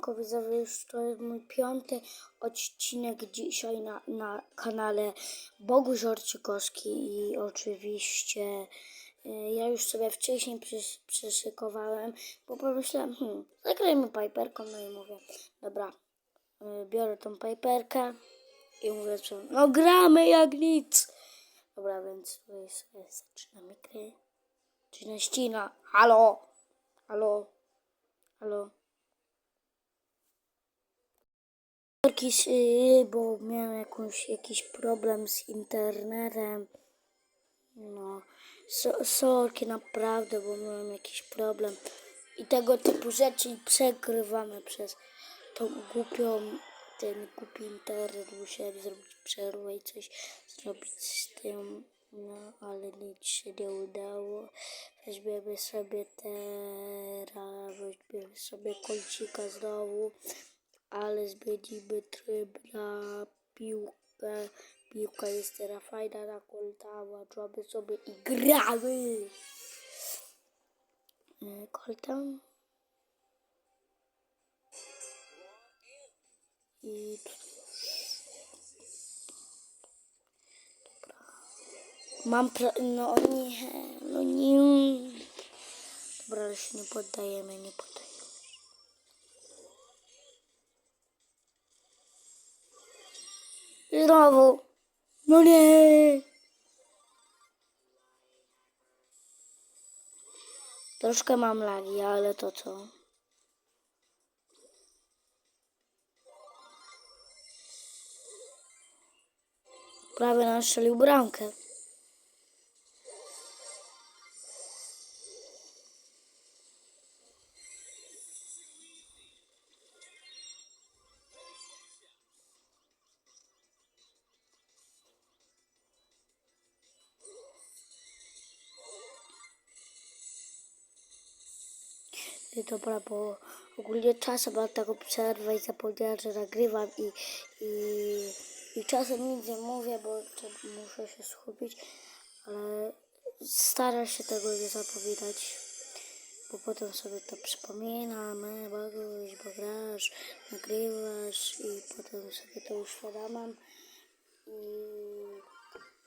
Siemanko widzowie, już to jest mój piąty odcinek dzisiaj na, na kanale Boguś Orczykowski i oczywiście y, ja już sobie wcześniej przys, przyszykowałem, bo pomyślałem, hmm, zagrajmy Piperką, no i mówię, dobra, y, biorę tą Piperkę i mówię, no gramy jak nic. Dobra, więc sobie zaczynamy gry. Czy ścina? Halo? Halo? Halo? Jakiś, bo miałem jakąś, jakiś problem z internetem. No, so, sorki naprawdę, bo miałem jakiś problem. I tego typu rzeczy przegrywamy przez tą głupią, ten głupi internet. Musiałem zrobić przerwę i coś zrobić z tym. No, ale nic się nie udało. Weźmiemy sobie teraz, weźmiemy sobie kolcika znowu ale zmienimy tryb na piłkę. Piłka jest teraz fajna na kolta, włączamy sobie i gramy. E, Koltem. I już. Dobra. Mam pra... No nie, no nie. Dobra, ale się nie poddajemy, nie poddajemy. Znowu. No nie. Troszkę mam lagi, ale to co? Prawie nam strzelił bramkę. Dobra, bo ogólnie czasem mam taką przerwę i zapomniałam, że nagrywam i, i, i czasem nic nie mówię, bo muszę się skupić, ale staram się tego nie zapominać, bo potem sobie to przypominam, e, bo grasz, nagrywasz i potem sobie to uświadamiam i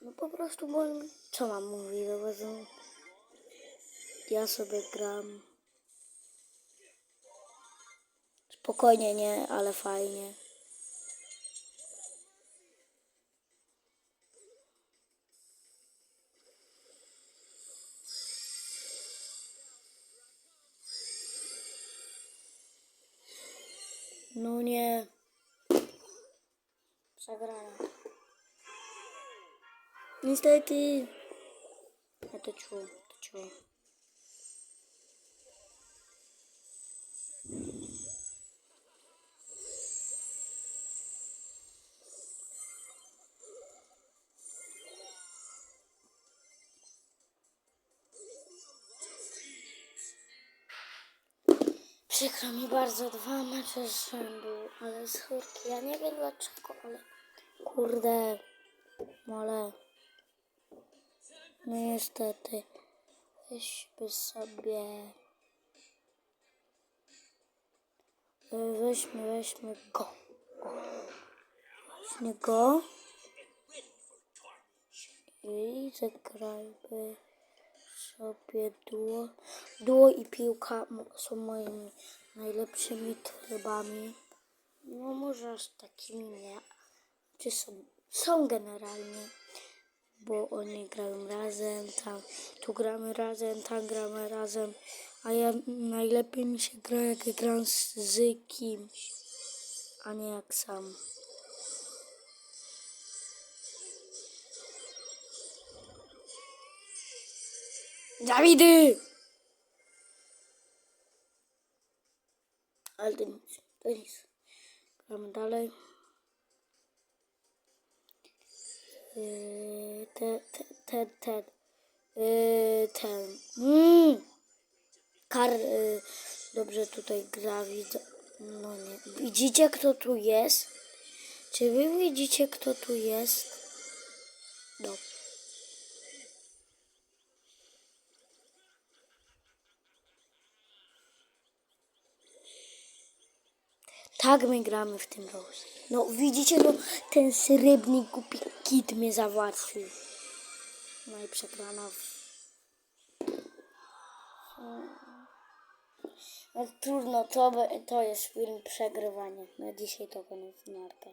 no po prostu, bo co mam mówić, no ja sobie gram. Spokojnie, nie, ale fajnie. No nie. Przegrana. Niestety. Ja to czuł, to czuł. Przykro mi bardzo, dwa mecze z rzędu, ale z chórki, ja nie wiem dlaczego, ale kurde, ale no niestety, weźmy sobie, weźmy, weźmy go, weźmy go. I zagrajmy sobie duo. Duo i piłka są moimi najlepszymi trybami. No może aż takimi nie. Czy są, są generalnie, bo oni grają razem, tam, tu gramy razem, tam gramy razem, a ja najlepiej mi się gra jak gram z, z kimś, a nie jak sam. Dawidy! Ale to nic, to nic. Gramy dalej. Yy, Ten, ten, ten, ten. Yy, ten. Mm. Kar, yy, dobrze tutaj gra, widzę. No nie. Widzicie kto tu jest? Czy wy widzicie kto tu jest? No. Tak my gramy w tym Rose. No widzicie, no ten srebrny głupi kit mnie załatwił. No i przegrana. No trudno, to, to jest film przegrywania. Na dzisiaj to koniec narka.